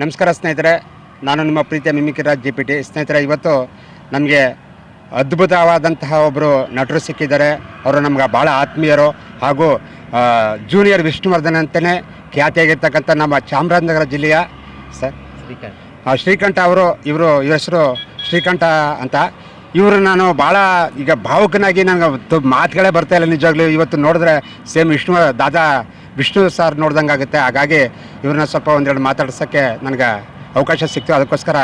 ನಮಸ್ಕಾರ ಸ್ನೇಹಿತರೆ ನಾನು ನಿಮ್ಮ ಪ್ರೀತಿಯ ಮಿಮಿಕಿರಾಜ್ ಜಿ ಪಿ ಟಿ ಸ್ನೇಹಿತರೆ ಇವತ್ತು ನಮಗೆ ಅದ್ಭುತವಾದಂತಹ ಒಬ್ಬರು ನಟರು ಸಿಕ್ಕಿದ್ದಾರೆ. ಅವರು ನಮ್ಗೆ ಭಾಳ ಆತ್ಮೀಯರು ಹಾಗೂ ಜೂನಿಯರ್ ವಿಷ್ಣುವರ್ಧನ್ ಅಂತಲೇ ಖ್ಯಾತಿಯಾಗಿರ್ತಕ್ಕಂಥ ನಮ್ಮ ಚಾಮರಾಜನಗರ ಜಿಲ್ಲೆಯ ಸರ್ ಶ್ರೀಕಂಠ ಶ್ರೀಕಂಠ ಅವರು ಇವರು ಇವ್ರ ಹೆಸರು ಶ್ರೀಕಂಠ ಅಂತ. ಇವರು ನಾನು ಭಾಳ ಈಗ ಭಾವುಕನಾಗಿ ನನಗೆ ಮಾತುಗಳೇ ಬರ್ತಾ ಇಲ್ಲ ನಿಜವಾಗ್ಲೂ. ಇವತ್ತು ನೋಡಿದ್ರೆ ಸೇಮ್ ವಿಷ್ಣು ದಾದಾ ವಿಷ್ಣು ಸರ್ ನೋಡ್ದಂಗೆ ಆಗುತ್ತೆ ಹಾಗಾಗಿ ಇವ್ರನ್ನ ಸ್ವಲ್ಪ ಒಂದೆರಡು ಮಾತಾಡ್ಸೋಕ್ಕೆ ನನಗೆ ಅವಕಾಶ ಸಿಕ್ತು. ಅದಕ್ಕೋಸ್ಕರ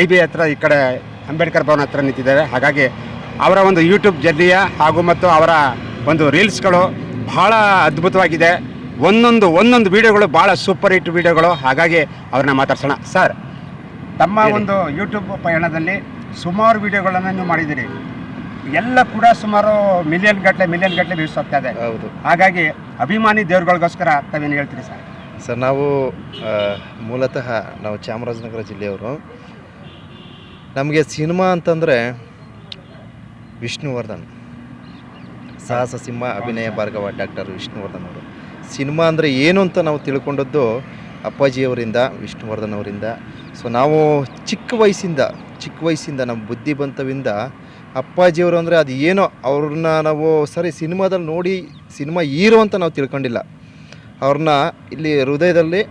ಐ ಬಿ ಹತ್ರ ಈ ಕಡೆ ಅಂಬೇಡ್ಕರ್ ಭವನ ಹತ್ರ ನಿಂತಿದ್ದೇವೆ. ಹಾಗಾಗಿ ಅವರ ಒಂದು ಯೂಟ್ಯೂಬ್ ಜರ್ನಿಯ ಹಾಗೂ ಮತ್ತು ಅವರ ಒಂದು ರೀಲ್ಸ್ಗಳು ಭಾಳ ಅದ್ಭುತವಾಗಿದೆ. ಒಂದೊಂದು ಒಂದೊಂದು ವಿಡಿಯೋಗಳು ಭಾಳ ಸೂಪರ್ ಹಿಟ್ ವಿಡಿಯೋಗಳು. ಹಾಗಾಗಿ ಅವ್ರನ್ನ ಮಾತಾಡ್ಸೋಣ. ಸರ್ ತಮ್ಮ ಒಂದು ಯೂಟ್ಯೂಬ್ ಪಯಣದಲ್ಲಿ ಸುಮಾರು ವಿಡಿಯೋಗಳನ್ನು ನೀವು ಮಾಡಿದ್ದೀರಿ. ಎಲ್ಲ ಕೂಡ ಸುಮಾರು ಮಿಲಿಯನ್ ಗಟ್ಟಲೆ ಮಿಲಿಯನ್ ಗಟ್ಟಲೆ ವ್ಯೂಸ್ ಹೋಗ್ತಾ ಇದೆ. ಹೌದು. ಹಾಗಾಗಿ ಅಭಿಮಾನಿ ದೇವ್ರುಗಳಿಗೋಸ್ಕರ ತಾವೇನು ಹೇಳ್ತೀರಿ ಸರ್? ಸರ್ ನಾವು ಆ, ಮೂಲತಃ ನಾವು ಚಾಮರಾಜನಗರ ಜಿಲ್ಲೆಯವರು. ನಮಗೆ ಸಿನಿಮಾ ಅಂತಂದರೆ ವಿಷ್ಣುವರ್ಧನ್ ಸಾಹಸ ಸಿಂಹ ಅಭಿನಯ ಭಾರ್ಗವ ಡಾಕ್ಟರ್ ವಿಷ್ಣುವರ್ಧನ್ ಅವರು. ಸಿನಿಮಾ ಅಂದರೆ ಏನು ಅಂತ ನಾವು ತಿಳ್ಕೊಂಡದ್ದು ಅಪ್ಪಾಜಿಯವರಿಂದ ವಿಷ್ಣುವರ್ಧನ್ ಅವರಿಂದ. ಸೊ ನಾವು ಚಿಕ್ಕ ವಯಸ್ಸಿಂದ ಚಿಕ್ಕ ವಯಸ್ಸಿಂದ ನಮ್ಮ ಬುದ್ಧಿ ಬಂತವಿಂದ ಅಪ್ಪಾಜಿಯವರು ಅಂದರೆ ಅದು ಏನೋ ಅವ್ರನ್ನ ನಾವು ಸರಿ ಸಿನಿಮಾದಲ್ಲಿ ನೋಡಿ ಸಿನಿಮಾ ಹೀರೋ ಅಂತ ನಾವು ತಿಳ್ಕೊಂಡಿಲ್ಲ. ಅವ್ರನ್ನ ಇಲ್ಲಿ ಹೃದಯದಲ್ಲಿ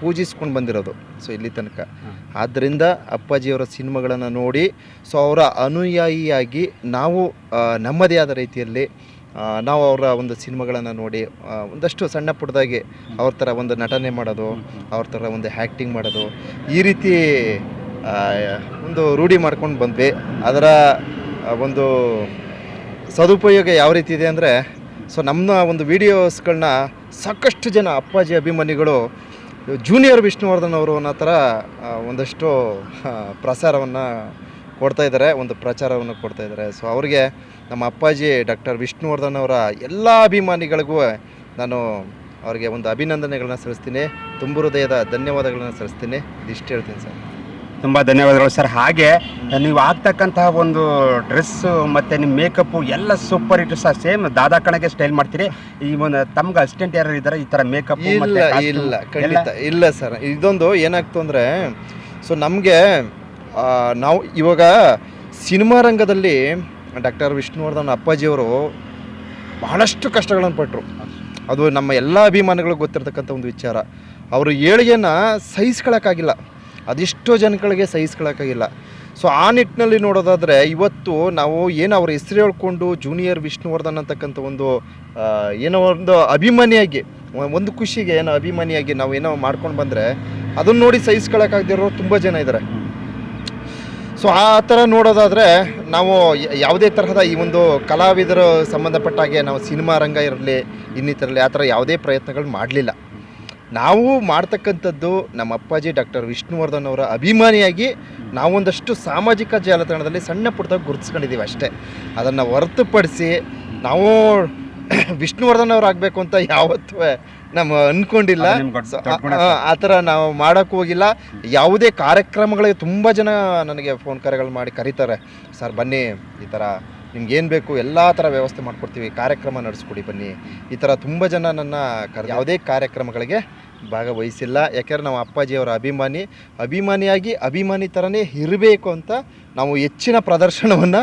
ಪೂಜಿಸ್ಕೊಂಡು ಬಂದಿರೋದು. ಸೊ ಇಲ್ಲಿ ತನಕ. ಆದ್ದರಿಂದ ಅಪ್ಪಾಜಿಯವರ ಸಿನಿಮಾಗಳನ್ನು ನೋಡಿ ಸೊ ಅವರ ಅನುಯಾಯಿಯಾಗಿ ನಾವು ನಮ್ಮದೇ ಆದ ರೀತಿಯಲ್ಲಿ ನಾವು ಅವರ ಒಂದು ಸಿನಿಮಾಗಳನ್ನು ನೋಡಿ ಒಂದಷ್ಟು ಸಣ್ಣ ಪುಟ್ಟದಾಗಿ ಅವ್ರ ಥರ ಒಂದು ನಟನೆ ಮಾಡೋದು, ಅವ್ರ ಥರ ಒಂದು ಆ್ಯಕ್ಟಿಂಗ್ ಮಾಡೋದು, ಈ ರೀತಿ ಒಂದು ರೂಢಿ ಮಾಡ್ಕೊಂಡು ಬಂದ್ವಿ. ಅದರ ಒಂದು ಸದುಪಯೋಗ ಯಾವ ರೀತಿ ಇದೆ ಅಂದರೆ, ಸೊ ನಮ್ಮ ಒಂದು ವಿಡಿಯೋಸ್ಗಳನ್ನ ಸಾಕಷ್ಟು ಜನ ಅಪ್ಪಾಜಿ ಅಭಿಮಾನಿಗಳು ಜೂನಿಯರ್ ವಿಷ್ಣುವರ್ಧನ್ ಅವರು ಅನ್ನೋ ಥರ ಒಂದಷ್ಟು ಪ್ರಸಾರವನ್ನು ಕೊಡ್ತಾ ಇದ್ದಾರೆ, ಒಂದು ಪ್ರಚಾರವನ್ನು ಕೊಡ್ತಾ ಇದ್ದಾರೆ. ಸೊ ಅವ್ರಿಗೆ ನಮ್ಮ ಅಪ್ಪಾಜಿ ಡಾಕ್ಟರ್ ವಿಷ್ಣುವರ್ಧನ್ ಅವರ ಎಲ್ಲ ಅಭಿಮಾನಿಗಳಿಗೂ ನಾನು ಅವ್ರಿಗೆ ಒಂದು ಅಭಿನಂದನೆಗಳನ್ನ ಸಲ್ಲಿಸ್ತೀನಿ. ತುಂಬ ಹೃದಯದ ಧನ್ಯವಾದಗಳನ್ನ ಸಲ್ಲಿಸ್ತೀನಿ. ಇದಿಷ್ಟು ಹೇಳ್ತೀನಿ ಸರ್. ತುಂಬ ಧನ್ಯವಾದಗಳು ಸರ್. ಹಾಗೆ ನೀವು ಆಗ್ತಕ್ಕಂತಹ ಒಂದು ಡ್ರೆಸ್ಸು ಮತ್ತು ನಿಮ್ಮ ಮೇಕಪ್ಪು ಎಲ್ಲ ಸೂಪರ್ ಇಟ್ಟು ಸರ್. ಸೇಮ್ ದಾದಾ ಕಣಗೆ ಸ್ಟೈಲ್ ಮಾಡ್ತೀರಿ. ಈ ಒಂದು ತಮ್ಗೆ ಅಸಿಸ್ಟೆಂಟ್ ಯಾರು ಇದ್ದಾರೆ ಈ ಥರ ಮೇಕಪ್ ಇಲ್ಲ ಇಲ್ಲ ಖಂಡಿತ. ಇಲ್ಲ ಸರ್. ಇದೊಂದು ಏನಾಗ್ತು ಅಂದರೆ ಸೊ ನಮಗೆ ನಾವು ಇವಾಗ ಸಿನಿಮಾ ರಂಗದಲ್ಲಿ ಡಾಕ್ಟರ್ ವಿಷ್ಣುವರ್ಧನ್ ಅಪ್ಪಾಜಿಯವರು ಬಹಳಷ್ಟು ಕಷ್ಟಗಳನ್ನು ಪಟ್ಟರು ಅದು ನಮ್ಮ ಎಲ್ಲ ಅಭಿಮಾನಿಗಳಿಗೆ ಗೊತ್ತಿರತಕ್ಕಂಥ ಒಂದು ವಿಚಾರ. ಅವರು ಏಳಿಗೆನ ಸಹಿಸ್ಕೊಳಕ್ಕಾಗಿಲ್ಲ. ಅದೆಷ್ಟೋ ಜನಗಳಿಗೆ ಸಹಿಸ್ಕೊಳಕ್ಕಾಗಿಲ್ಲ. ಸೊ ಆ ನಿಟ್ಟಿನಲ್ಲಿ ನೋಡೋದಾದರೆ ಇವತ್ತು ನಾವು ಏನು ಅವ್ರ ಹೆಸರು ಹೇಳ್ಕೊಂಡು ಜೂನಿಯರ್ ವಿಷ್ಣುವರ್ಧನ್ ಅಂತಕ್ಕಂಥ ಒಂದು ಏನೋ ಒಂದು ಅಭಿಮಾನಿಯಾಗಿ, ಒಂದು ಖುಷಿಗೆ ಏನೋ ಅಭಿಮಾನಿಯಾಗಿ ನಾವು ಏನೋ ಮಾಡ್ಕೊಂಡು ಬಂದರೆ ಅದನ್ನು ನೋಡಿ ಸಹಿಸ್ಕೊಳಕ್ಕಾಗದಿರೋ ತುಂಬ ಜನ ಇದ್ದಾರೆ ಸೊ ಆ ಥರ ನೋಡೋದಾದರೆ ನಾವು ಯಾವುದೇ ತರಹದ ಈ ಒಂದು ಕಲಾವಿದರು ಸಂಬಂಧಪಟ್ಟ ಹಾಗೆ ನಾವು ಸಿನಿಮಾ ರಂಗ ಇರಲಿ, ಇನ್ನಿತರಲಿ ಆ ಥರ ಯಾವುದೇ ಪ್ರಯತ್ನಗಳು ಮಾಡಲಿಲ್ಲ. ನಾವು ಮಾಡ್ತಕ್ಕಂಥದ್ದು ನಮ್ಮ ಅಪ್ಪಾಜಿ ಡಾಕ್ಟರ್ ವಿಷ್ಣುವರ್ಧನ್ ಅವರ ಅಭಿಮಾನಿಯಾಗಿ ನಾವೊಂದಷ್ಟು ಸಾಮಾಜಿಕ ಜಾಲತಾಣದಲ್ಲಿ ಸಣ್ಣ ಪುಟ್ಟದಾಗ ಗುರುತಿಸ್ಕೊಂಡಿದ್ದೀವಿ ಅಷ್ಟೇ. ಅದನ್ನು ಹೊರತುಪಡಿಸಿ ನಾವು ವಿಷ್ಣುವರ್ಧನ್ ಅವ್ರು ಆಗಬೇಕು ಅಂತ ಯಾವತ್ತೂ ನಮ್ಮ ಅಂದ್ಕೊಂಡಿಲ್ಲ ಆ ಥರ ನಾವು ಮಾಡೋಕ್ಕೆ ಹೋಗಿಲ್ಲ. ಯಾವುದೇ ಕಾರ್ಯಕ್ರಮಗಳಿಗೆ ತುಂಬ ಜನ ನನಗೆ ಫೋನ್ ಕರೆಗಳು ಮಾಡಿ ಕರೀತಾರೆ. ಸರ್ ಬನ್ನಿ ಈ ಥರ ನಿಮ್ಗೆ ಏನು ಬೇಕು ಎಲ್ಲ ಥರ ವ್ಯವಸ್ಥೆ ಮಾಡಿಕೊಡ್ತೀವಿ. ಕಾರ್ಯಕ್ರಮ ನಡೆಸ್ಕೊಡಿ ಬನ್ನಿ. ಈ ಥರ ತುಂಬ ಜನ ನನ್ನ ಕರ್ ಯಾವುದೇ ಕಾರ್ಯಕ್ರಮಗಳಿಗೆ ಭಾಗವಹಿಸಿಲ್ಲ. ಯಾಕೆಂದ್ರೆ ನಾವು ಅಪ್ಪಾಜಿಯವರ ಅಭಿಮಾನಿ. ಅಭಿಮಾನಿಯಾಗಿ ಅಭಿಮಾನಿ ಥರನೇ ಇರಬೇಕು ಅಂತ ನಾವು ಹೆಚ್ಚಿನ ಪ್ರದರ್ಶನವನ್ನು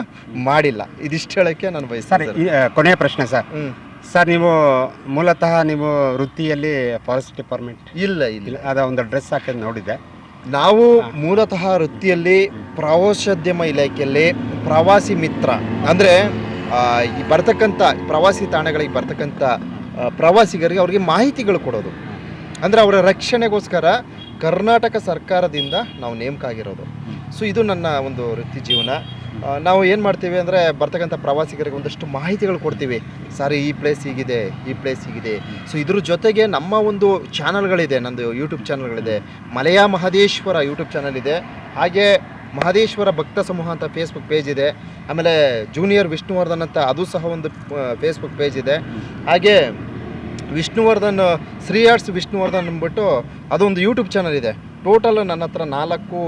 ಮಾಡಿಲ್ಲ. ಇದಿಷ್ಟು ಹೇಳೋಕ್ಕೆ ನಾನು ಸರ್ ಬಯಸ್ತೀನಿ ಈ ಕೊನೆಯ ಪ್ರಶ್ನೆ ಸರ್. ಹ್ಞೂ ಸರ್ ನೀವು ಮೂಲತಃ ನೀವು ವೃತ್ತಿಯಲ್ಲಿ ಫಾರೆಸ್ಟ್ ಡಿಪಾರ್ಟ್ಮೆಂಟ್ ಇಲ್ಲ ಇಲ್ಲ. ಅದ ಒಂದು ಡ್ರೆಸ್ ಹಾಕೋದು ನೋಡಿದ್ದೆ. ನಾವು ಮೂಲತಃ ವೃತ್ತಿಯಲ್ಲಿ ಪ್ರವಾಸೋದ್ಯಮ ಇಲಾಖೆಯಲ್ಲಿ ಪ್ರವಾಸಿ ಮಿತ್ರ. ಅಂದರೆ ಈ ಬರ್ತಕ್ಕಂಥ ಪ್ರವಾಸಿ ತಾಣಗಳಿಗೆ ಬರ್ತಕ್ಕಂಥ ಪ್ರವಾಸಿಗರಿಗೆ ಅವ್ರಿಗೆ ಮಾಹಿತಿಗಳು ಕೊಡೋದು. ಅಂದರೆ ಅವರ ರಕ್ಷಣೆಗೋಸ್ಕರ ಕರ್ನಾಟಕ ಸರ್ಕಾರದಿಂದ ನಾವು ನೇಮಕ ಆಗಿರೋದು ಸೊ ಇದು ನನ್ನ ಒಂದು ವೃತ್ತಿ ಜೀವನ. ನಾವು ಏನು ಮಾಡ್ತೀವಿ ಅಂದರೆ ಬರ್ತಕ್ಕಂಥ ಪ್ರವಾಸಿಗರಿಗೆ ಒಂದಷ್ಟು ಮಾಹಿತಿಗಳು ಕೊಡ್ತೀವಿ. ಸರಿ, ಈ ಪ್ಲೇಸ್ ಹೀಗಿದೆ, ಈ ಪ್ಲೇಸ್ ಹೀಗಿದೆ. ಸೊ ಇದ್ರ ಜೊತೆಗೆ ನಮ್ಮ ಒಂದು ಚಾನಲ್ಗಳಿದೆ, ನಂದು ಯೂಟ್ಯೂಬ್ ಚಾನಲ್ಗಳಿದೆ. ಮಲಯ ಮಹದೇಶ್ವರ ಯೂಟ್ಯೂಬ್ ಚಾನಲ್ ಇದೆ. ಹಾಗೆ ಮಹದೇಶ್ವರ ಭಕ್ತ ಸಮೂಹ ಅಂತ ಫೇಸ್ಬುಕ್ ಪೇಜ್ ಇದೆ. ಆಮೇಲೆ ಜೂನಿಯರ್ ವಿಷ್ಣುವರ್ಧನ್ ಅಂತ ಅದು ಸಹ ಒಂದು ಫೇಸ್ಬುಕ್ ಪೇಜ್ ಇದೆ. ಹಾಗೆ ವಿಷ್ಣುವರ್ಧನ್, ಶ್ರೀ ಆರ್ಟ್ಸ್ ವಿಷ್ಣುವರ್ಧನ್ ಅಂದ್ಬಿಟ್ಟು ಅದೊಂದು ಯೂಟ್ಯೂಬ್ ಚಾನಲ್ ಇದೆ. ಟೋಟಲ್ ನನ್ನ ಹತ್ರ ನಾಲ್ಕು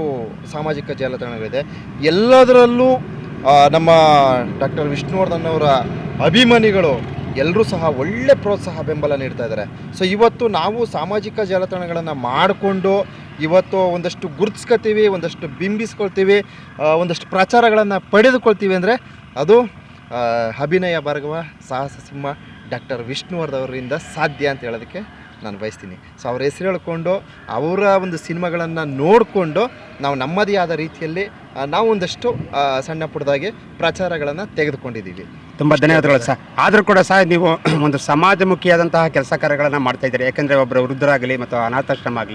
ಸಾಮಾಜಿಕ ಜಾಲತಾಣಗಳಿದೆ. ಎಲ್ಲದರಲ್ಲೂ ನಮ್ಮ ಡಾಕ್ಟರ್ ವಿಷ್ಣುವರ್ಧನ್ ಅವರ ಅಭಿಮಾನಿಗಳು ಎಲ್ಲರೂ ಸಹ ಒಳ್ಳೆ ಪ್ರೋತ್ಸಾಹ ಬೆಂಬಲ ನೀಡ್ತಾ ಇದ್ದಾರೆ. ಸೊ ಇವತ್ತು ನಾವು ಸಾಮಾಜಿಕ ಜಾಲತಾಣಗಳನ್ನು ಮಾಡಿಕೊಂಡು ಇವತ್ತು ಒಂದಷ್ಟು ಗುರುತಿಸ್ಕೊತೀವಿ, ಒಂದಷ್ಟು ಬಿಂಬಿಸ್ಕೊಳ್ತೀವಿ ಒಂದಷ್ಟು ಪ್ರಚಾರಗಳನ್ನು ಪಡೆದುಕೊಳ್ತೀವಿ ಅಂದರೆ ಅದು ಅಭಿನಯ ಭಾರ್ಗವ, ಸಾಹಸ ಸಿಂಹ, ಡಾಕ್ಟರ್ ವಿಷ್ಣುವರ್ಧವರಿಂದ ಸಾಧ್ಯ ಅಂತ ಹೇಳೋದಕ್ಕೆ ನಾನು ಬಯಸ್ತೀನಿ. ಸೊ ಅವ್ರ ಹೆಸರು ಹೇಳ್ಕೊಂಡು, ಅವರ ಒಂದು ಸಿನಿಮಾಗಳನ್ನು ನೋಡಿಕೊಂಡು, ನಾವು ನಮ್ಮದೇ ಆದ ರೀತಿಯಲ್ಲಿ ನಾವು ಒಂದಷ್ಟು ಸಣ್ಣ ಪುಟ್ಟದಾಗಿ ಪ್ರಚಾರಗಳನ್ನು ತೆಗೆದುಕೊಂಡಿದ್ದೀವಿ. ತುಂಬ ಧನ್ಯವಾದಗಳು ಸರ್. ಆದರೂ ಕೂಡ ಸಹ ನೀವು ಒಂದು ಸಮಾಜಮುಖಿಯಾದಂತಹ ಕೆಲಸ ಕಾರ್ಯಗಳನ್ನು ಮಾಡ್ತಾ ಇದ್ದೀರಿ. ಯಾಕಂದರೆ ಒಬ್ಬರು ವೃದ್ಧರಾಗಲಿ ಮತ್ತು ಅನಾಥಾಶ್ರಮ ಆಗಲಿ.